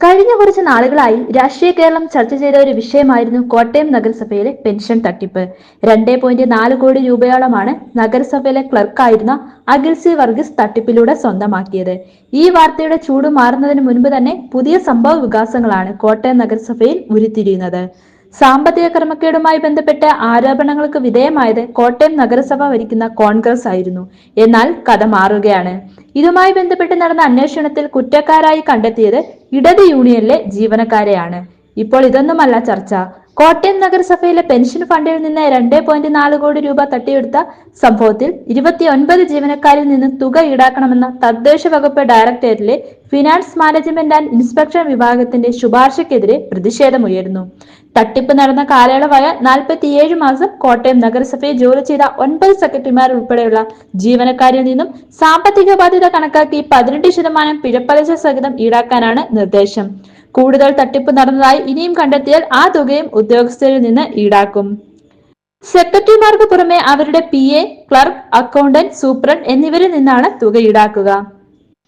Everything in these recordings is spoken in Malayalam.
കഴിഞ്ഞ കുറച്ച് നാളുകളായി രാഷ്ട്രീയ കേരളം ചർച്ച ചെയ്ത ഒരു വിഷയമായിരുന്നു കോട്ടയം നഗരസഭയിലെ പെൻഷൻ തട്ടിപ്പ്. രണ്ടേ പോയിന്റ് നാല് കോടി രൂപയോളമാണ് നഗരസഭയിലെ ക്ലർക്കായിരുന്ന അഖിൽ സി വർഗീസ് തട്ടിപ്പിലൂടെ സ്വന്തമാക്കിയത്. ഈ വാർത്തയുടെ ചൂട് മാറുന്നതിന് മുൻപ് തന്നെ പുതിയ സംഭവ വികാസങ്ങളാണ് കോട്ടയം നഗരസഭയിൽ ഉരുത്തിരിയുന്നത്. സാമ്പത്തിക ക്രമക്കേടുമായി ബന്ധപ്പെട്ട ആരോപണങ്ങൾക്ക് വിധേയമായത് കോട്ടയം നഗരസഭ ഭരിക്കുന്ന കോൺഗ്രസ് ആയിരുന്നു. എന്നാൽ കഥ മാറുകയാണ്. ഇതുമായി ബന്ധപ്പെട്ട് നടന്ന അന്വേഷണത്തിൽ കുറ്റക്കാരായി കണ്ടെത്തിയത് ഇടത് യൂണിയനിലെ ജീവനക്കാരെയാണ്. ഇപ്പോൾ ഇതൊന്നുമല്ല ചർച്ച. കോട്ടയം നഗരസഭയിലെ പെൻഷൻ ഫണ്ടിൽ നിന്ന് രണ്ട് പോയിന്റ് നാല് കോടി രൂപ തട്ടിയെടുത്ത സംഭവത്തിൽ ഇരുപത്തിയൊൻപത് ജീവനക്കാരിൽ നിന്ന് തുക ഈടാക്കണമെന്ന തദ്ദേശ വകുപ്പ് ഡയറക്ടറേറ്റിലെ ഫിനാൻസ് മാനേജ്മെന്റ് ആൻഡ് ഇൻസ്പെക്ഷൻ വിഭാഗത്തിന്റെ ശുപാർശക്കെതിരെ പ്രതിഷേധമുയരുന്നു. തട്ടിപ്പ് നടന്ന കാലയളവായ നാൽപ്പത്തിയേഴ് മാസം കോട്ടയം നഗരസഭയിൽ ജോലി ചെയ്ത ഒൻപത് സെക്രട്ടറിമാർ ഉൾപ്പെടെയുള്ള ജീവനക്കാരിൽ നിന്നും സാമ്പത്തിക ബാധ്യത കണക്കാക്കി പതിനെട്ട് ശതമാനം പിഴപ്പലിശ സഹിതം ഈടാക്കാനാണ് നിർദ്ദേശം. കൂടുതൽ തട്ടിപ്പ് നടന്നതായി ഇനിയും കണ്ടെത്തിയാൽ ആ തുകയും ഉദ്യോഗസ്ഥരിൽ നിന്ന് ഈടാക്കും. സെക്രട്ടറിമാർക്ക് പുറമെ അവരുടെ P A clerk accountant superintendent എന്നിവരിൽ നിന്നാണ് തുക ഈടാക്കുക.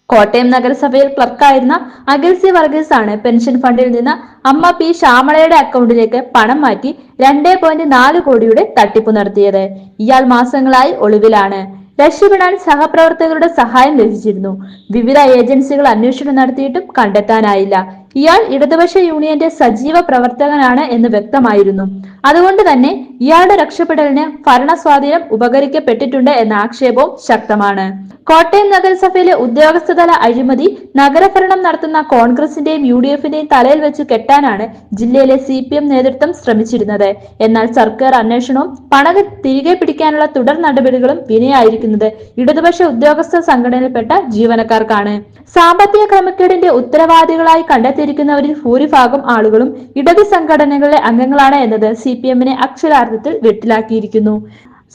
കോട്ടയം നഗരസഭയിൽ ക്ലർക്കായിരുന്ന അഗിൽസി വർഗീസ് ആണ് പെൻഷൻ ഫണ്ടിൽ നിന്ന് അമ്മ പി ശ്യാമളയുടെ അക്കൗണ്ടിലേക്ക് പണം മാറ്റി രണ്ടേ പോയിന്റ് നാല് കോടിയുടെ തട്ടിപ്പ് നടത്തിയത്. ഇയാൾ മാസങ്ങളായി ഒളിവിലാണ്. രക്ഷപ്പെടാൻ സഹപ്രവർത്തകരുടെ സഹായം ലഭിച്ചിരുന്നു. വിവിധ ഏജൻസികൾ അന്വേഷണം നടത്തിയിട്ടും കണ്ടെത്താനായില്ല. ഇയാൾ ഇടതുപക്ഷ യൂണിയന്റെ സജീവ പ്രവർത്തകനാണ് എന്ന് വ്യക്തമായിരുന്നു. അതുകൊണ്ട് തന്നെ ഇയാളുടെ രക്ഷപ്പെടലിന് ഭരണസ്വാധീനം ഉപകരിക്കപ്പെട്ടിട്ടുണ്ട് എന്ന ആക്ഷേപവും ശക്തമാണ്. കോട്ടയം നഗരസഭയിലെ ഉദ്യോഗസ്ഥതല അഴിമതി നഗരഭരണം നടത്തുന്ന കോൺഗ്രസിന്റെയും യു ഡി എഫിന്റെയും തലയിൽ വെച്ച് കെട്ടാനാണ് ജില്ലയിലെ സി പി എം നേതൃത്വം ശ്രമിച്ചിരുന്നത്. എന്നാൽ സർക്കാർ അന്വേഷണവും പണം തിരികെ പിടിക്കാനുള്ള തുടർ നടപടികളും വിനയായിരിക്കുന്നത് ഇടതുപക്ഷ ഉദ്യോഗസ്ഥ സംഘടനയിൽപ്പെട്ട ജീവനക്കാർക്കാണ്. സാമ്പത്തിക ക്രമക്കേടിന്റെ ഉത്തരവാദികളായി കണ്ടെത്തിയിരിക്കുന്നവരിൽ ഭൂരിഭാഗം ആളുകളും ഇടത് സംഘടനകളിലെ അംഗങ്ങളാണ് എന്നത് സി പി എമ്മിനെ അക്ഷരാർത്ഥത്തിൽ വെട്ടിലാക്കിയിരിക്കുന്നു.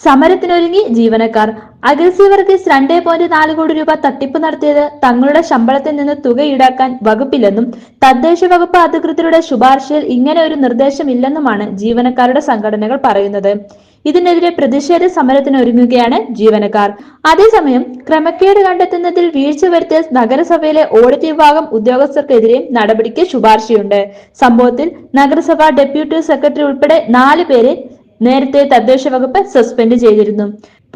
സമരത്തിനൊരുങ്ങി ജീവനക്കാർ. അഖിൽസി വർഗീസ് രണ്ടേ പോയിന്റ് നാല് കോടി രൂപ തട്ടിപ്പ് നടത്തിയത് തങ്ങളുടെ ശമ്പളത്തിൽ നിന്ന് തുക ഈടാക്കാൻ വകുപ്പില്ലെന്നും തദ്ദേശ വകുപ്പ് അധികൃതരുടെ ശുപാർശയിൽ ഇങ്ങനെ ഒരു നിർദ്ദേശമില്ലെന്നുമാണ് ജീവനക്കാരുടെ സംഘടനകൾ പറയുന്നത്. ഇതിനെതിരെ പ്രതിഷേധ സമരത്തിന് ഒരുങ്ങുകയാണ് ജീവനക്കാർ. അതേസമയം ക്രമക്കേട് കണ്ടെത്തുന്നതിൽ വീഴ്ച വരുത്തിയ നഗരസഭയിലെ ഓഡിറ്റ് വിഭാഗം ഉദ്യോഗസ്ഥർക്കെതിരെയും നടപടിക്ക് ശുപാർശയുണ്ട്. സംഭവത്തിൽ നഗരസഭ ഡെപ്യൂട്ടി സെക്രട്ടറി ഉൾപ്പെടെ നാല് പേരെ നേരത്തെ തദ്ദേശ വകുപ്പ് സസ്പെൻഡ് ചെയ്തിരുന്നു.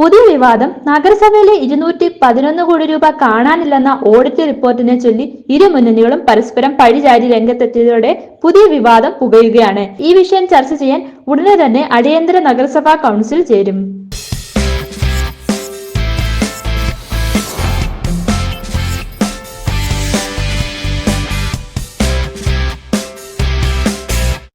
പുതിയ വിവാദം നഗരസഭയിലെ ഇരുന്നൂറ്റി പതിനൊന്ന് കോടി രൂപ കാണാനില്ലെന്ന ഓഡിറ്റ് റിപ്പോർട്ടിനെ ചൊല്ലി ഇരു മുന്നണികളും പരസ്പരം പഴിചാരി രംഗത്തെത്തിയതോടെ പുതിയ വിവാദം പുകയുകയാണ്. ഈ വിഷയം ചർച്ച ചെയ്യാൻ ഉടനെ തന്നെ അടിയന്തര നഗരസഭാ കൗൺസിൽ ചേരും.